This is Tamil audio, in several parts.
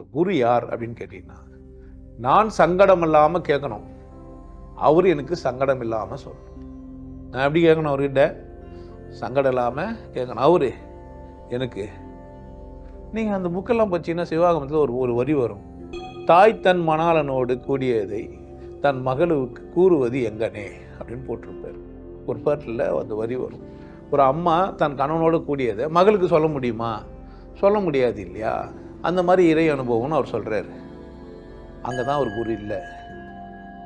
ஸோ குரு யார் அப்படின்னு கேட்டீங்கன்னா நான் சங்கடம் இல்லாமல் கேட்கணும் அவர் எனக்கு சங்கடம் இல்லாமல் சொல்லணும். நான் எப்படி கேட்கணும் அவர்கிட்ட? சங்கடம் இல்லாமல் கேட்கணும் அவரு எனக்கு நீங்கள் அந்த புக்கெல்லாம் பார்த்தீங்கன்னா சிவாகமத்தில் ஒரு ஒரு வரி வரும். தாய் தன் மணாளனோடு கூடியதை தன் மகளுக்கு கூறுவது எங்கனே? அப்படின்னு போட்டிருப்பார். ஒரு பாட்டில் அந்த வரி வரும். ஒரு அம்மா தன் கணவனோடு கூடியதை மகளுக்கு சொல்ல முடியுமா? சொல்ல முடியாது இல்லையா? அந்த மாதிரி இறை அனுபவம்னு அவர் சொல்கிறாரு அங்கே தான் அவர் குரு இல்லை.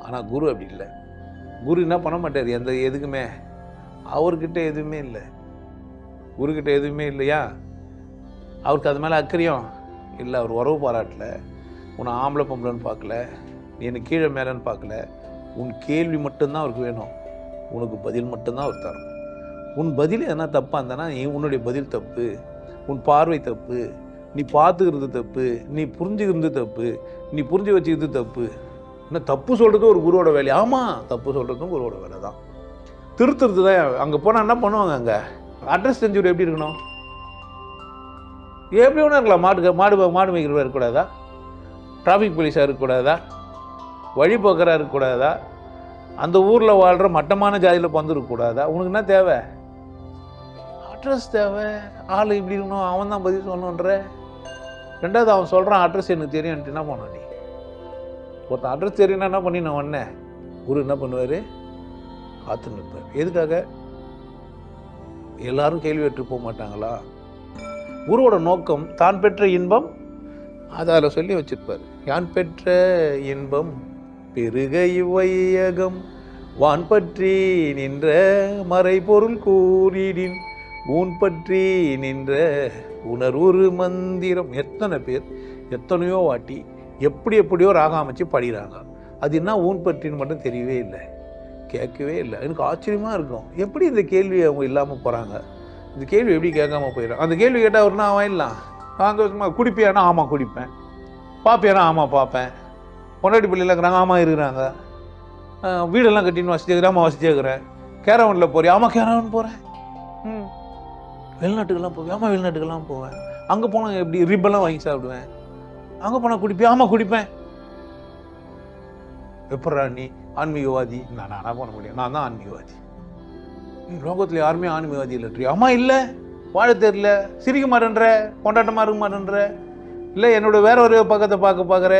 ஆனால் குரு அப்படி இல்லை. குரு என்ன பண்ண மாட்டார்? எந்த எதுக்குமே. அவர்கிட்ட எதுவுமே இல்லை. குருக்கிட்ட எதுவுமே இல்லையா? அவருக்கு அது மேலே அக்கறையும் இல்லை. அவர் உறவு பாராட்டல. உன்னை ஆம்பளை பொம்பளைன்னு பார்க்கல. நீ என்னை கீழே மேலேன்னு பார்க்கல. உன் கேள்வி மட்டும்தான் அவருக்கு வேணும். உனக்கு பதில் மட்டும்தான் அவர் தரும் உன் பதில் எதனா தப்பாக இருந்தானா நீ உன்னுடைய பதில் தப்பு. உன் பார்வை தப்பு. நீ பார்த்துக்கிறது தப்பு நீ புரிஞ்சுக்கிறது தப்பு நீ புரிஞ்சு வச்சுக்கிறது தப்பு. என்ன தப்பு சொல்கிறது ஒரு குருவோட வேலை. ஆமாம் தப்பு சொல்கிறதும் குருவோட வேலை தான். திருத்துறது தான் அங்கே போனால் என்ன பண்ணுவாங்க அங்கே? அட்ரஸ் தெரிஞ்சவர் எப்படி இருக்கணும்? எப்படி ஒன்றும் இருக்கலாம். மாடு மாடு மாடு மேய்க்கிறவா இருக்கக்கூடாதா? டிராஃபிக் போலீஸாக இருக்கக்கூடாதா? வழிபோக்கராக இருக்கக்கூடாதா? அந்த ஊரில் வாழ்கிற மட்டமான ஜாதியில் பந்துருக்கக்கூடாதா உனக்கு என்ன தேவை? அட்ரஸ் தேவை. ஆள் இப்படி இருக்கணும் அவன் தான் பதில் சொல்லணுன்ற. ரெண்டாவது அவன் சொல்கிறான் அட்ரஸ் எனக்கு தெரியும். என்ன பண்ண நீ? ஒருத்தன் அட்ரஸ் தெரியும்னா என்ன பண்ணி நான் வந்தேன் குரு என்ன பண்ணுவார்? காத்து நிற்பார். எதுக்காக? எல்லாரும் கேள்வி ஏற்று போக மாட்டாங்களா? குருவோட நோக்கம் தான் பெற்ற இன்பம் அதில் சொல்லி வச்சிருப்பார். யான் பெற்ற இன்பம்? பெருக இவ்வையகம் வான் பற்றி நின்ற மறைபொருள் கூறிடின். ஊன் பற்றி நின்ற உணர்வுரு மந்திரம். எத்தனை பேர் எத்தனையோ வாட்டி எப்படி எப்படியோ ராகம் அமைச்சு படிகிறாங்க அது என்ன ஊன் பற்றின்னு மட்டும் தெரியவே இல்லை. கேட்கவே இல்லை. எனக்கு ஆச்சரியமாக இருக்கும். எப்படி இந்த கேள்வி அவங்க இல்லாமல் போகிறாங்க இந்த கேள்வி எப்படி கேட்காம போயிடும்? அந்த கேள்வி கேட்டால் அவர்னா அவன் இல்லாம் சந்தோஷமா குடிப்பியானா ஆமாம் குடிப்பேன். பார்ப்பியானா ஆமாம் பார்ப்பேன் பொண்டாட்டி பிள்ளைல இருக்கிறாங்க ஆமாம் இருக்கிறாங்க. வீடெல்லாம் கட்டின்னு வசதி இருக்கிறேன் ஆமாம் வசதி இருக்கிறேன் கேரவனில் போகிறேன் ஆமாம் கேரவன் போகிறேன் ம். வெளிநாட்டுக்கெல்லாம் போவேன். ஆமாம் வெளிநாட்டுக்கெல்லாம் போவேன். அங்கே போனால் எப்படி ரிப்பெல்லாம் வாங்கி சாப்பிடுவேன்? அங்கே போனால் குடிப்பேன். ஆமாம் குடிப்பேன். எப்பட்றா நீ ஆன்மீகவாதி? நான் நானா பண்ண முடியும். நான் தான் ஆன்மீகவாதி. நீ லோகத்தில் யாருமே ஆன்மீகவாதி இல்லை அம்மா இல்லை. வாழ தெரியல. சிரிக்க மாட்டேன்ற. கொண்டாட்டமாக இருக்க மாட்டேன்ற. இல்லை என்னோட வேற ஒரு பக்கத்தை பார்க்க பார்க்குற.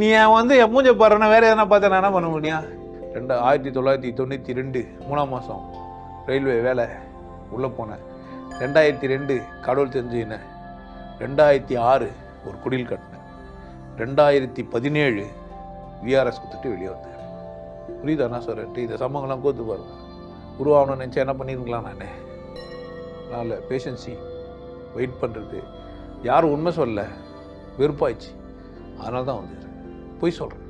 நீ ஏன் வந்து என் மூஞ்ச பாடுறேன்னா வேற எதனா பார்த்தா நான் என்ன பண்ண முடியும்? ரெண்டு ஆயிரத்தி தொள்ளாயிரத்தி தொண்ணூற்றி ரெண்டு மூணாம் மாதம் ரயில்வே வேலை. உள்ளே போனேன். ரெண்டாயிரத்தி ரெண்டு கடவுள் தெரிஞ்சுக்கினேன். ரெண்டாயிரத்தி ஆறு ஒரு குடில் கட்டினேன். ரெண்டாயிரத்தி பதினேழு விஆர்எஸ் கொடுத்துட்டு வெளியே வந்தேன். புரியுதா நான் சொல்கிறேன் இந்த சம்பவங்கள்லாம் கோத்து பாருங்க உருவாகணும்னு நினச்சா என்ன பண்ணியிருக்கலாம் நான்? அதனால் பேஷன்சி வெயிட் பண்ணுறது யாரும் உண்மை சொல்ல வெறுப்பாயிடுச்சு. அதனால தான் வந்து பொய் சொல்கிறேன்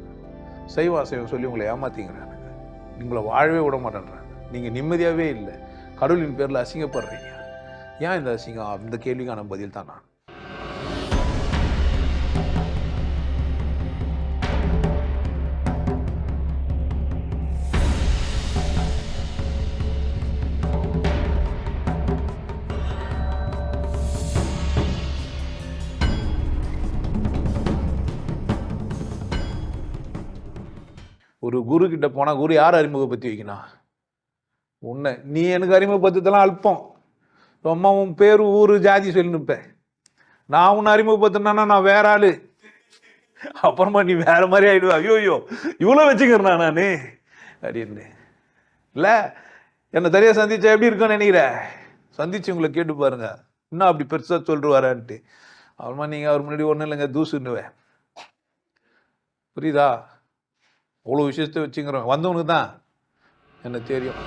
சைவ அசைவம் சொல்லி உங்களை ஏமாத்திங்கிறானுங்க உங்களை வாழவே விட மாட்டேன்றாங்க. நீங்கள் நிம்மதியாகவே இல்லை. கடவுளின் பேரில் அசிங்கப்படுறீங்க. ஏன் இந்த அசிங்கம்? அந்த கேள்விக்கான பதில் தான் நான். ஒரு குரு கிட்ட போனால் குரு யார் அறிமுகப்படுத்தி வைக்கணும்? உன்னை நீ எனக்கு அறிமுகப்படுத்தலாம் அல்பம். ரொம்ப உன் பேர் ஊர் ஜாதி சொல்லி நிற்பேன் நான் உன்னை அறிமுகப்படுத்தினா நான் வேற ஆளு. அப்புறமா நீ வேற மாதிரி ஆயிடுவா. ஐயோ ஐயோ இவ்வளோ வச்சுக்கிறேன் நான் அப்படின்னு. இல்லை என்னை தனியாக சந்திச்சா எப்படி இருக்கும்னு நினைக்கிற? சந்திச்சு உங்களை கேட்டு பாருங்க. இன்னும் அப்படி பெருசாக சொல்லிட்டு அப்புறமா நீங்கள் அவர் முன்னாடி ஒன்றும் இல்லைங்க தூசுன்னுவேன். புரியுதா? அவ்வளோ விஷயத்த வச்சுங்கிறோம் வந்தவனுக்கு தான் என்ன தெரியும்.